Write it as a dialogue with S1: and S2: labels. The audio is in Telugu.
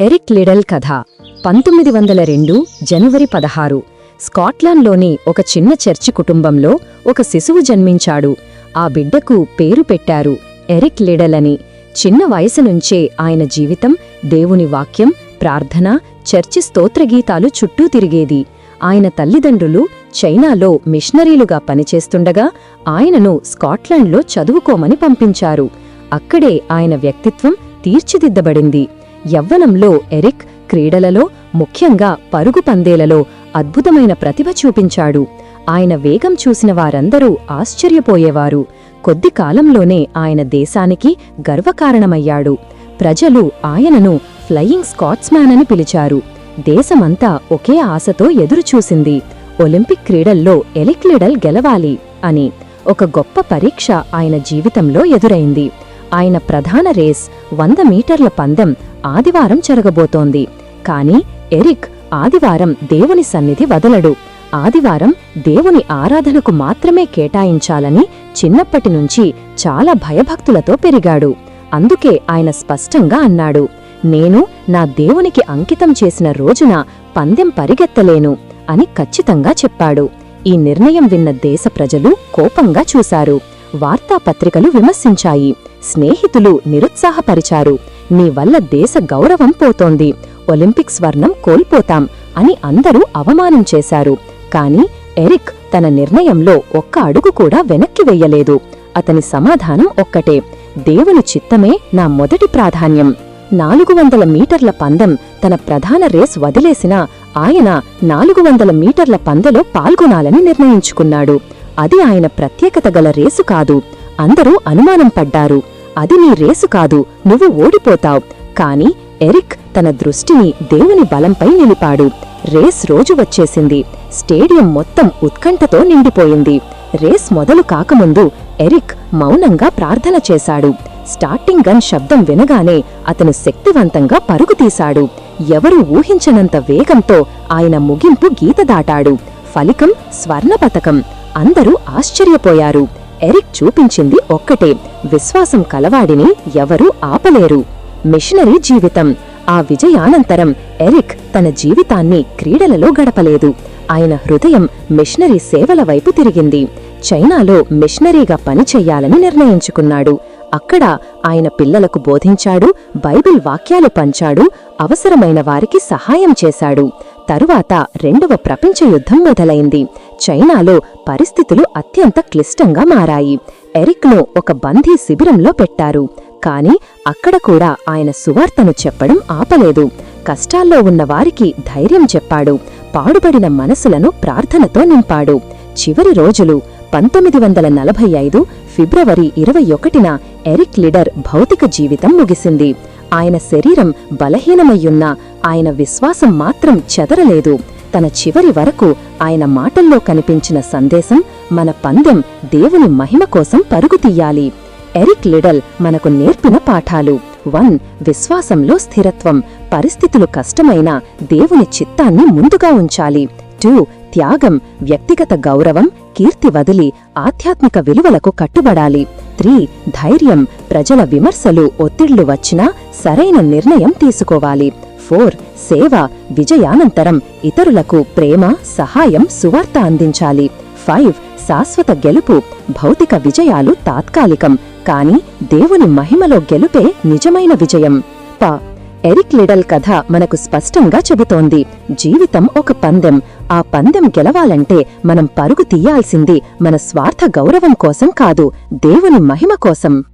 S1: ఎరిక్ లిడల్ కథ పంతొమ్మిది వందల రెండు జనవరి పదహారు. స్కాట్లాండ్లోని ఒక చిన్న చర్చి కుటుంబంలో ఒక శిశువు జన్మించాడు. ఆ బిడ్డకు పేరు పెట్టారు ఎరిక్ లిడల్ అని. చిన్న వయసు నుంచే ఆయన జీవితం దేవుని వాక్యం ప్రార్థన చర్చి స్తోత్రగీతాలు చుట్టూ తిరిగేది. ఆయన తల్లిదండ్రులు చైనాలో మిషనరీలుగా పనిచేస్తుండగా ఆయనను స్కాట్లాండ్లో చదువుకోమని పంపించారు. అక్కడే ఆయన వ్యక్తిత్వం తీర్చిదిద్దబడింది. యవ్వనంలో ఎరిక్ క్రీడలలో ముఖ్యంగా పరుగు పందేలలో అద్భుతమైన ప్రతిభ చూపించాడు. ఆయన వేగం చూసిన వారందరూ ఆశ్చర్యపోయేవారు. కొద్ది కాలంలోనే ఆయన దేశానికి గర్వకారణమయ్యాడు. ప్రజలు ఆయనను ఫ్లయింగ్ స్కాట్స్మ్యాన్ అని పిలిచారు. దేశమంతా ఒకే ఆశతో ఎదురుచూసింది. ఒలింపిక్ క్రీడల్లో ఎలిక్లిడల్ గెలవాలి అని. ఒక గొప్ప పరీక్ష ఆయన జీవితంలో ఎదురైంది. ఆయన ప్రధాన రేస్ వంద మీటర్ల పందెం ఆదివారం జరగబోతోంది. కాని ఎరిక్ ఆదివారం దేవుని సన్నిధి వదలడు. ఆదివారం దేవుని ఆరాధనకు మాత్రమే కేటాయించాలని చిన్నప్పటి నుంచి చాలా భయభక్తులతో పెరిగాడు. అందుకే ఆయన స్పష్టంగా అన్నాడు నేను నా దేవునికి అంకితం చేసిన రోజున పందెం పరిగెత్తలేను అని ఖచ్చితంగా చెప్పాడు. ఈ నిర్ణయం విన్న దేశ ప్రజలు కోపంగా చూశారు. వార్తాపత్రికలు విమర్శించాయి. స్నేహితులు నిరుత్సాహపరిచారు. నీ వల్ల దేశ గౌరవం పోతోంది. ఒలింపిక్ స్వర్ణం కోల్పోతాం అని అందరూ అవమానం చేశారు. కాని ఎరిక్ తన నిర్ణయంలో ఒక్క అడుగు కూడా వెనక్కి వెయ్యలేదు అతని సమాధానం ఒక్కటే. దేవుని చిత్తమే నా మొదటి ప్రాధాన్యం. నాలుగు వందల మీటర్ల పందెం తన ప్రధాన రేస్ వదిలేసినా ఆయన నాలుగు వందల మీటర్ల పందెలో పాల్గొనాలని నిర్ణయించుకున్నాడు. అది ఆయన ప్రత్యేకత గల రేసు కాదు. అందరూ అనుమానం పడ్డారు. అది నీ రేసు కాదు. నువ్వు ఓడిపోతావ్. కాని ఎరిక్ తన దృష్టిని దేవుని బలంపై నిలిపాడు. రేస్ రోజు వచ్చేసింది. స్టేడియం మొత్తం ఉత్కంఠతో నిండిపోయింది. రేస్ మొదలు కాకముందు ఎరిక్ మౌనంగా ప్రార్థన చేశాడు. స్టార్టింగ్ గన్ శబ్దం వినగానే అతను శక్తివంతంగా పరుగు తీశాడు. ఎవరూ ఊహించనంత వేగంతో ఆయన ముగింపు గీత దాటాడు. ఫలికం స్వర్ణ పతకం అందరూ ఆశ్చర్యపోయారు. ఎరిక్ చూపించింది ఒక్కటే. విశ్వాసం కలవాడిని ఎవరూ ఆపలేరు. మిషనరీ జీవితం. ఆ విజయానంతరం ఎరిక్ తన జీవితాన్ని క్రీడలలో గడపలేదు. ఆయన హృదయం మిషనరీ సేవల వైపు తిరిగింది. చైనాలో మిషనరీగా పనిచేయాలని నిర్ణయించుకున్నాడు. అక్కడ ఆయన పిల్లలకు బోధించాడు బైబిల్ వాక్యాలు పంచాడు అవసరమైన వారికి సహాయం చేశాడు. తరువాత రెండవ ప్రపంచ యుద్ధం మొదలైంది. చైనాలో పరిస్థితులు అత్యంత క్లిష్టంగా మారాయి. ఎరిక్ను ఒక బందీ శిబిరంలో పెట్టారు. కాని అక్కడ కూడా ఆయన సువార్తను చెప్పడం ఆపలేదు. కష్టాల్లో ఉన్న వారికి ధైర్యం చెప్పాడు. పాడుబడిన మనసులను ప్రార్థనతో నింపాడు. చివరి రోజులు పంతొమ్మిది వందల నలభై ఐదు ఫిబ్రవరి ఇరవై ఒకటిన ఎరిక్ లిడర్ భౌతిక జీవితం ముగిసింది. ఆయన శరీరం బలహీనమయ్యున్నా ఆయన విశ్వాసం మాత్రం చెదరలేదు. తన చివరి వరకు ఆయన మాటల్లో కనిపించిన సందేశం మన పందెం దేవుని మహిమ కోసం పరుగుతీయాలి ఎరిక్ లిడల్ మనకు నేర్పిన పాఠాలు. వన్ విశ్వాసంలో స్థిరత్వం. పరిస్థితులు కష్టమైనా దేవుని చిత్తాన్ని ముందుగా ఉంచాలి. టూ త్యాగం వ్యక్తిగత గౌరవం కీర్తి వదిలి ఆధ్యాత్మిక విలువలకు కట్టుబడాలి. త్రీ ధైర్యం ప్రజల విమర్శలు ఒత్తిళ్ళు వచ్చినా సరైన నిర్ణయం తీసుకోవాలి. ఫోర్ సేవ విజయానంతరం ఇతరులకు ప్రేమ సహాయం సువార్త అందించాలి. ఫైవ్ శాశ్వత గెలుపు భౌతిక విజయాలు తాత్కాలికం కాని దేవుని మహిమలో గెలుపే నిజమైన విజయం. ప ఎరిక్ లిడల్ కథ మనకు స్పష్టంగా చెబుతోంది. జీవితం ఒక పందెం. ఆ పందెం గెలవాలంటే మనం పరుగు తీయాల్సింది మన స్వార్థ గౌరవం కోసం కాదు దేవుని మహిమ కోసం.